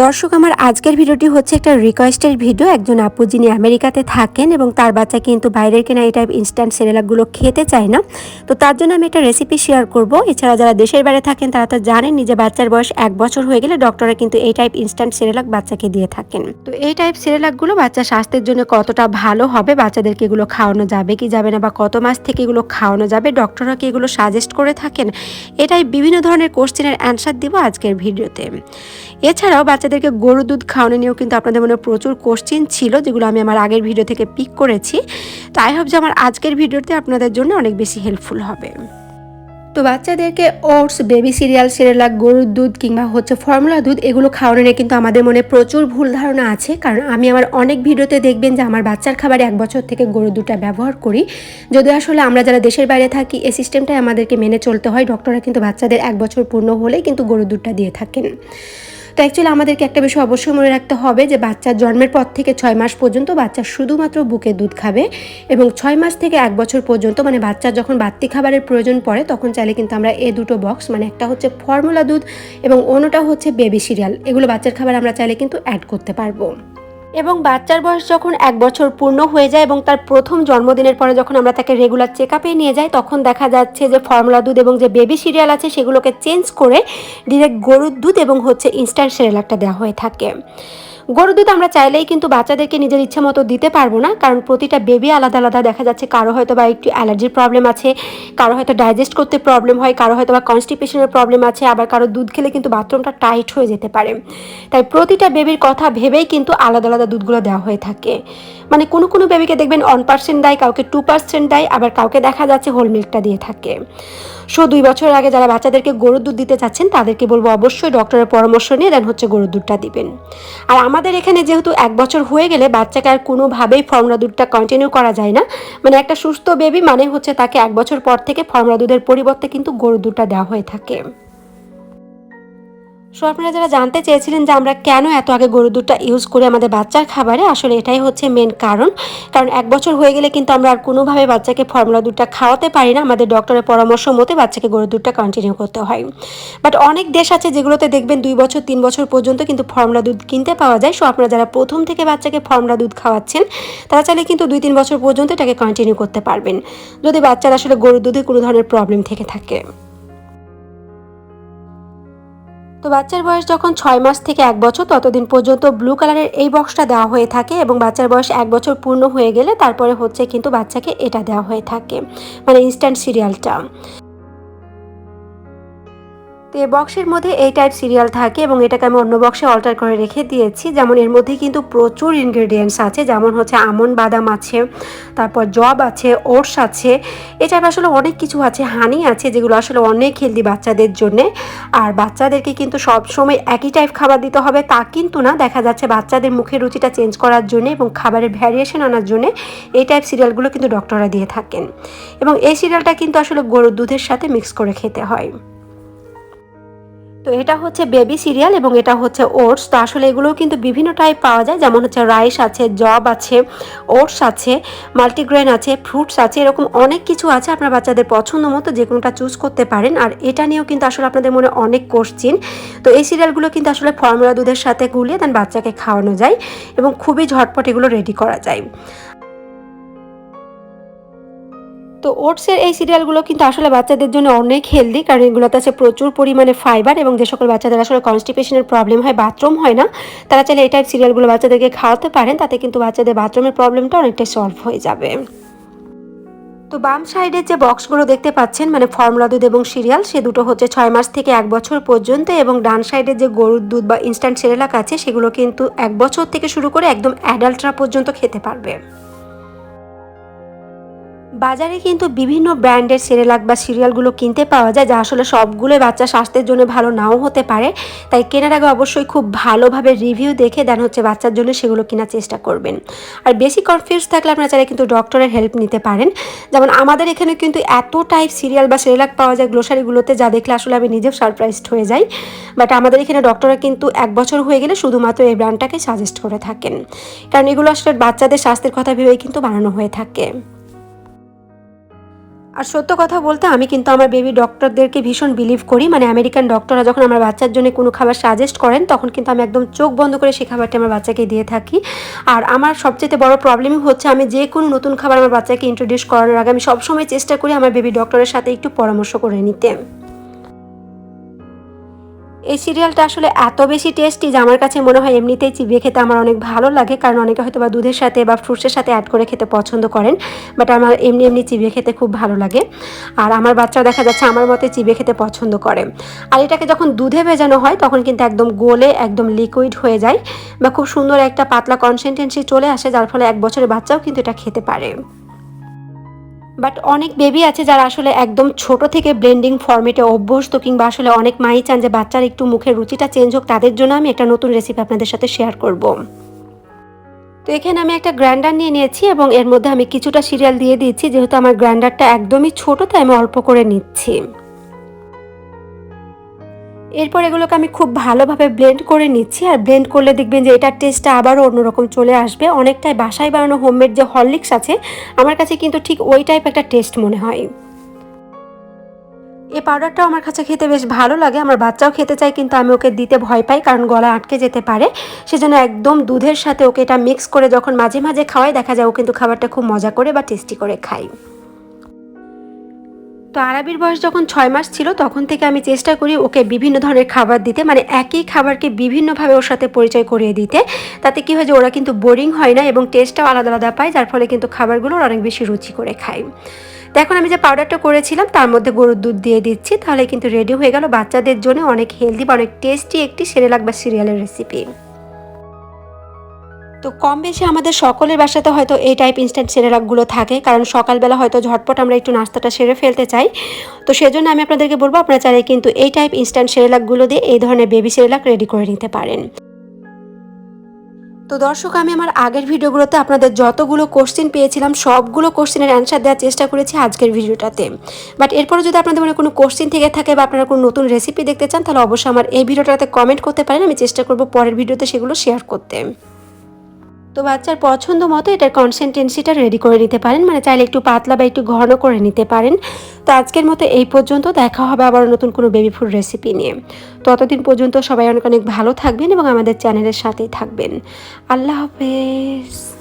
দর্শক, আমার আজকের ভিডিওটি হচ্ছে একটা রিকোয়েস্টের ভিডিও একজন আপু যিনি আমেরিকাতে থাকেন এবং তার বাচ্চা কিন্তু বাইরের কেনা এই টাইপ ইনস্ট্যান্ট সেরেলাকগুলো খেতে চায় না। তো তার জন্য আমি একটা রেসিপি শেয়ার করব। এছাড়া যারা দেশের বাইরে থাকেন, তারা তো জানেন নিজে বাচ্চার বয়স এক বছর হয়ে গেলে ডক্টররা কিন্তু এই টাইপ ইনস্ট্যান্ট সেরেলাক বাচ্চাকে দিয়ে থাকেন। তো এই টাইপ সেরেলাকগুলো বাচ্চা স্বাস্থ্যের জন্য কতটা ভালো হবে, বাচ্চাদেরকে এগুলো খাওয়ানো যাবে কি যাবে না বা কত মাস থেকে এগুলো খাওয়ানো যাবে ডক্টররা কি এগুলো সাজেস্ট করে থাকেন? এটাই বিভিন্ন ধরনের কোশ্চেনের অ্যান্সার দিব আজকের ভিডিওতে। এছাড়াও বাচ্চাদেরকে গরু দুধ খাওয়ানো নিয়েও কিন্তু আপনাদের মনে প্রচুর কোশ্চেন ছিল, যেগুলো আমি আমার আগের ভিডিও থেকে পিক করেছি। তো আই হোপ যে আমার আজকের ভিডিওতে আপনাদের জন্য অনেক বেশি হেল্পফুল হবে। তো বাচ্চাদেরকে ওটস বেবি সিরিয়াল সিরিয়ালাক গরুর দুধ কিংবা হচ্ছে ফর্মুলা দুধ, এগুলো খাওয়ানো নিয়ে কিন্তু আমাদের মনে প্রচুর ভুল ধারণা আছে। কারণ আমি আমার অনেক ভিডিওতে দেখবেন যে আমার বাচ্চার খাবারে এক বছর থেকে গরুর দুধটা ব্যবহার করি। যদি আসলে আমরা যারা দেশের বাইরে থাকি, এই সিস্টেমটাই আমাদেরকে মেনে চলতে হয়। ডক্টররা কিন্তু বাচ্চাদের এক বছর পূর্ণ হলেই কিন্তু গরুর দুধটা দিয়ে থাকেন। তো অ্যাকচুয়ালি আমাদেরকে একটা বিষয় অবশ্যই মনে রাখতে হবে যে বাচ্চার জন্মের পর থেকে ছয় মাস পর্যন্ত বাচ্চা শুধুমাত্র বুকে দুধ খাবে এবং ছয় মাস থেকে এক বছর পর্যন্ত মানে বাচ্চার যখন বাড়তি খাবারের প্রয়োজন পড়ে তখন চাইলে কিন্তু আমরা এ দুটো বক্স মানে একটা হচ্ছে ফর্মুলা দুধ এবং অন্যটা হচ্ছে বেবি সিরিয়াল এগুলো বাচ্চার খাবার আমরা চাইলে কিন্তু অ্যাড করতে পারব। এবং বাচ্চার বয়স যখন এক বছর পূর্ণ হয়ে যায় এবং তার প্রথম জন্মদিনের পরে যখন আমরা তাকে রেগুলার চেক আপে নিয়ে যাই, তখন দেখা যাচ্ছে যে ফর্মুলা দুধ এবং যে বেবি সিরিয়াল আছে সেগুলোকে চেঞ্জ করে ডিরেক্ট গরুর দুধ এবং হচ্ছে ইনস্ট্যান্ট সিরিয়ালটা দেওয়া হয়ে থাকে। গরুর দুধ আমরা চাইলেই কিন্তু বাচ্চাদেরকে নিজের ইচ্ছা মতো দিতে পারব না, কারণ প্রতিটা বেবি আলাদা আলাদা। দেখা যাচ্ছে কারও হয়তো বা একটু অ্যালার্জির প্রবলেম আছে, কারও হয়তো ডাইজেস্ট করতে প্রবলেম হয়, কারও হয়তো বা কনস্টিপেশনের প্রবলেম আছে, আবার কারও দুধ খেলে কিন্তু বাথরুমটা টাইট হয়ে যেতে পারে। তাই প্রতিটা বেবির কথা ভেবেই কিন্তু আলাদা আলাদা দুধগুলো দেওয়া হয়ে থাকে। মানে কোনো কোনো বেবিকে দেখবেন ওয়ান পার্সেন্ট দেয়, কাউকে টু পার্সেন্ট দেয়, আবার কাউকে দেখা যাচ্ছে হোল মিল্কটা দিয়ে থাকে। সো দুই বছরের আগে যারা বাচ্চাদেরকে গরুর দুধ দিতে চাচ্ছেন, তাদেরকে বলব অবশ্যই ডক্টরের পরামর্শ নিয়ে দেন হচ্ছে গরুর দুধটা দিবেন। আর আমাদের এখানে যেহেতু এক বছর হয়ে গেলে বাচ্চাকে আর কোনোভাবেই ফর্মুলা দুধটা কন্টিনিউ করা যায় না। মানে একটা সুস্থ বেবি মানে হচ্ছে তাকে এক বছর পর থেকে ফর্মুলা দুধের পরিবর্তে কিন্তু গরুর দুধটা দেওয়া হয়ে থাকে। সো আপনারা যারা জানতে চেয়েছিলেন যে আমরা কেন এত আগে গরুর দুধটা ইউজ করি আমাদের বাচ্চার খাবারে, আসলে এটাই হচ্ছে মেন কারণ। কারণ এক বছর হয়ে গেলে কিন্তু আমরা আর কোনোভাবে বাচ্চাকে ফর্মুলা দুধটা খাওয়াতে পারি না। আমাদের ডক্টরের পরামর্শ মতে বাচ্চাকে গরুর দুধটা কন্টিনিউ করতে হয়। বাট অনেক দেশ আছে যেগুলোতে দেখবেন দুই বছর, তিন বছর পর্যন্ত কিন্তু ফর্মুলা দুধ কিনতে পাওয়া যায়। সো আপনারা যারা প্রথম থেকে বাচ্চাকে ফর্মুলা দুধ খাওয়াচ্ছেন, তারা চাইলে কিন্তু দুই, তিন বছর পর্যন্ত এটাকে কন্টিনিউ করতে পারবেন। যদি বাচ্চার আসলে গরুর দুধে কোনো ধরনের প্রবলেম থেকে থাকে। তো বাচ্চার বয়স যখন ছয় মাস থেকে এক বছর, ততদিন পর্যন্ত ব্লু কালারের এই বক্সটা দেওয়া হয়ে থাকে এবং বাচ্চার বয়স এক বছর পূর্ণ হয়ে গেলে তারপরে হচ্ছে কিন্তু বাচ্চাকে এটা দেওয়া হয়ে থাকে মানে ইনস্ট্যান্ট সিরিয়ালটা তো এই বক্সের মধ্যে এই টাইপ সিরিয়াল থাকে এবং এটাকে আমি অন্য বক্সে অল্টার করে রেখে দিয়েছি। যেমন এর মধ্যে কিন্তু প্রচুর ইনগ্রেডিয়েন্টস আছে, যেমন হচ্ছে আমন বাদাম আছে, তারপর জব আছে, ওটস আছে, এ টাইপ আসলে অনেক কিছু আছে হানি আছে, যেগুলো আসলে অনেক হেলদি বাচ্চাদের জন্যে। আর বাচ্চাদেরকে কিন্তু সব সময় একই টাইপ খাবার দিতে হবে, তা কিন্তু না। দেখা যাচ্ছে বাচ্চাদের মুখের রুচিটা চেঞ্জ করার জন্য এবং খাবারের ভ্যারিয়েশন আনার জন্য এই টাইপ সিরিয়ালগুলো কিন্তু ডক্টররা দিয়ে থাকেন। এবং এই সিরিয়ালটা কিন্তু আসলে গরুর দুধের সাথে মিক্স করে খেতে হয়। তো এটা হচ্ছে বেবি সিরিয়াল এবং এটা হচ্ছে ওটস। তো আসলে এগুলোও কিন্তু বিভিন্ন টাইপ পাওয়া যায়, যেমন হচ্ছে রাইস আছে, জব আছে, ওটস আছে, মাল্টিগ্রেন আছে, ফ্রুটস আছে, এরকম অনেক কিছু আছে আপনার বাচ্চাদের পছন্দ মতো, যে কোনোটা চুজ করতে পারেন। আর এটা নিয়েও কিন্তু আসলে আপনাদের মনে অনেক কোশ্চিন তো এই সিরিয়ালগুলো কিন্তু আসলে ফর্মুলা দুধের সাথে গুলিয়ে দেন বাচ্চাকে খাওয়ানো যায় এবং খুবই ঝটপট এগুলো রেডি করা যায়। তো ওটসের এই সিরিয়ালগুলো কিন্তু আসলে বাচ্চাদের জন্য অনেক হেলদি কারণ এগুলোতে আছে প্রচুর পরিমাণে ফাইবার এবং যে সকল বাচ্চাদের আসলে কনস্টিপেশনের প্রবলেম হয় বাথরুম হয় না, তারা চাইলে এই টাইপ সিরিয়ালগুলো বাচ্চাদেরকে খাওয়াতে পারেন, তাতে কিন্তু বাচ্চাদের বাথরুমের প্রবলেমটা অনেকটাই সলভ হয়ে যাবে। তো বাম সাইডের যে বক্সগুলো দেখতে পাচ্ছেন মানে ফর্মুলা দুধ এবং সিরিয়াল সে দুটো হচ্ছে ছয় মাস থেকে এক বছর পর্যন্ত এবং ডান সাইডের যে গরুর দুধ বা ইনস্ট্যান্ট সেরেলাক আছে, সেগুলো কিন্তু এক বছর থেকে শুরু করে একদম অ্যাডাল্টরা পর্যন্ত খেতে পারবে। বাজারে কিন্তু বিভিন্ন ব্র্যান্ডের সেরেলাক বা সিরিয়ালগুলো কিনতে পাওয়া যায়, যা আসলে সবগুলোই বাচ্চা স্বাস্থ্যের জন্য ভালো নাও হতে পারে। তাই কেনার আগে অবশ্যই খুব ভালোভাবে রিভিউ দেখে দেন হচ্ছে বাচ্চার জন্য সেগুলো কেনার চেষ্টা করবেন। আর বেশি কনফিউজ থাকলে আপনারা চাইলে কিন্তু ডক্টরের হেল্প নিতে পারেন। যেমন আমাদের এখানে কিন্তু এত টাইপ সিরিয়াল বা সেরেলাক পাওয়া যায় গ্লোসারিগুলোতে যা দেখলে আসলে আমি নিজেও সারপ্রাইজড হয়ে যাই। বাট আমাদের এখানে ডক্টররা কিন্তু এক বছর হয়ে গেলে শুধুমাত্র এই ব্র্যান্ডটাকে সাজেস্ট করে থাকেন। কারণ এগুলো আসলে বাচ্চাদের স্বাস্থ্যের কথা ভেবেই কিন্তু বানানো হয়ে থাকে। আর সত্য কথা বলতে আমি কিন্তু আমার বেবি ডক্টরদেরকে ভীষণ বিলিভ করি। মানে আমেরিকান ডক্টররা যখন আমার বাচ্চার জন্য কোনো খাবার সাজেস্ট করেন, তখন কিন্তু আমি একদম চোখ বন্ধ করে সেই খাবারটি আমার বাচ্চাকে দিয়ে থাকি। আর আমার সবচেয়ে বড় প্রবলেমই হচ্ছে আমি যে কোনো নতুন খাবার আমার বাচ্চাকে ইন্ট্রোডিউস করানোর আগে আমি সবসময় চেষ্টা করি আমার বেবি ডক্টরের সাথে একটু পরামর্শ করে নিতে। এই সিরিয়ালটা আসলে এত বেশি টেস্টি যে আমার কাছে মনে হয় এমনিতেই চিবিয়ে খেতে আমার অনেক ভালো লাগে। কারণ অনেকে হয়তো বা দুধের সাথে বা ফ্রুটসের সাথে অ্যাড করে খেতে পছন্দ করেন বাট আমার এমনি এমনি চিবিয়ে খেতে খুব ভালো লাগে। আর আমার বাচ্চাও দেখা যাচ্ছে আমার মতে চিবিয়ে খেতে পছন্দ করে। আর এটাকে যখন দুধে ভেজানো হয়, তখন কিন্তু একদম গোলে, একদম লিকুইড হয়ে যায় বা খুব সুন্দর একটা পাতলা কনসিস্টেন্সি চলে আসে, যার ফলে এক বছরের বাচ্চাও কিন্তু এটা খেতে পারে। বাট অনেক বেবি আছে যারা আসলে একদম ছোট থেকে ব্লেন্ডিং ফর্মেটে অভ্যস্ত কিংবা আসলে অনেক মাই চান যে বাচ্চার একটু মুখের রুচিটা চেঞ্জ হোক, তাদের জন্য আমি একটা নতুন রেসিপি আপনাদের সাথে শেয়ার করব। তো এখানে আমি একটা গ্রাইন্ডার নিয়ে নিয়েছি এবং এর মধ্যে আমি কিছুটা সিরিয়াল দিয়ে দিচ্ছি যেহেতু আমার গ্রাইন্ডারটা একদমই ছোট, তাই আমি অল্প করে নিচ্ছি। এরপর এগুলোকে আমি খুব ভালোভাবে ব্লেন্ড করে নিচ্ছি আর ব্লেন্ড করলে দেখবেন যে এটার টেস্টটা আবারও অন্যরকম চলে আসবে। অনেকটাই বাসায় বানানো হোমমেড যে হরলিক্স আছে, আমার কাছে কিন্তু ঠিক ওই টাইপ একটা টেস্ট মনে হয়। এই পাউডারটাও আমার কাছে খেতে বেশ ভালো লাগে। আমার বাচ্চাও খেতে চায় কিন্তু আমি ওকে দিতে ভয় পাই কারণ গলা আটকে যেতে পারে। সেজন্য একদম দুধের সাথে ওকে এটা মিক্স করে যখন মাঝে মাঝে খাওয়াই, দেখা যায় ও কিন্তু খাবারটা খুব মজা করে বা টেস্টি করে খাই তো আরাবির বয়স যখন ছয় মাস ছিল, তখন থেকে আমি চেষ্টা করি ওকে বিভিন্ন ধরনের খাবার দিতে মানে একই খাবারকে বিভিন্নভাবে ওর সাথে পরিচয় করিয়ে দিতে। তাতে কী হয় যে ওরা কিন্তু বোরিং হয় না এবং টেস্টটাও আলাদা আলাদা পায়, যার ফলে কিন্তু খাবারগুলো অনেক বেশি রুচি করে খায়। তো এখন আমি যে পাউডারটা করেছিলাম, তার মধ্যে গরুর দুধ দিয়ে দিচ্ছি, তাহলে কিন্তু রেডি হয়ে গেল। বাচ্চাদের জন্য অনেক হেলদি বা অনেক টেস্টি একটি সেরেলাক বা সিরিয়ালের রেসিপি তো কম বেশি আমাদের সকলের বাসাতে হয়তো এই টাইপ ইনস্ট্যান্ট সেরেলাকগুলো থাকে, কারণ সকালবেলা হয়তো ঝটপট আমরা একটু নাস্তাটা সেরে ফেলতে চাই। তো সেজন্য আমি আপনাদেরকে বলব, আপনারা চাইলে কিন্তু এই টাইপ ইনস্ট্যান্ট সেরেলাকগুলো দিয়ে এই ধরনের বেবি সেরেলাক রেডি করে নিতে পারেন। তো দর্শক, আমি আমার আগের ভিডিওগুলোতে আপনাদের যতগুলো কোশ্চেন পেয়েছিলাম, সবগুলো কোশ্চেনের অ্যান্সার দেওয়ার চেষ্টা করেছি আজকের ভিডিওটাতে। বাট এরপরে যদি আপনাদের মনে কোনো কোশ্চেন থেকে থাকে বা আপনারা কোনো নতুন রেসিপি দেখতে চান, তাহলে অবশ্যই আমার এই ভিডিওটাতে কমেন্ট করতে পারেন, আমি চেষ্টা করব পরের ভিডিওতে সেগুলো শেয়ার করতে। তো বাচ্চার পছন্দ মতো এটার কনসেন্টেন্সিটা রেডি করে নিতে পারেন। মানে চাইলে একটু পাতলা বা একটু ঘন করে নিতে পারেন। তো আজকের মতো এই পর্যন্ত দেখা হবে আবার নতুন কোনো বেবি ফুড রেসিপি নিয়ে। ততদিন পর্যন্ত সবাই অনেক অনেক ভালো থাকবেন এবং আমাদের চ্যানেলের সাথেই থাকবেন। আল্লাহ হাফেজ।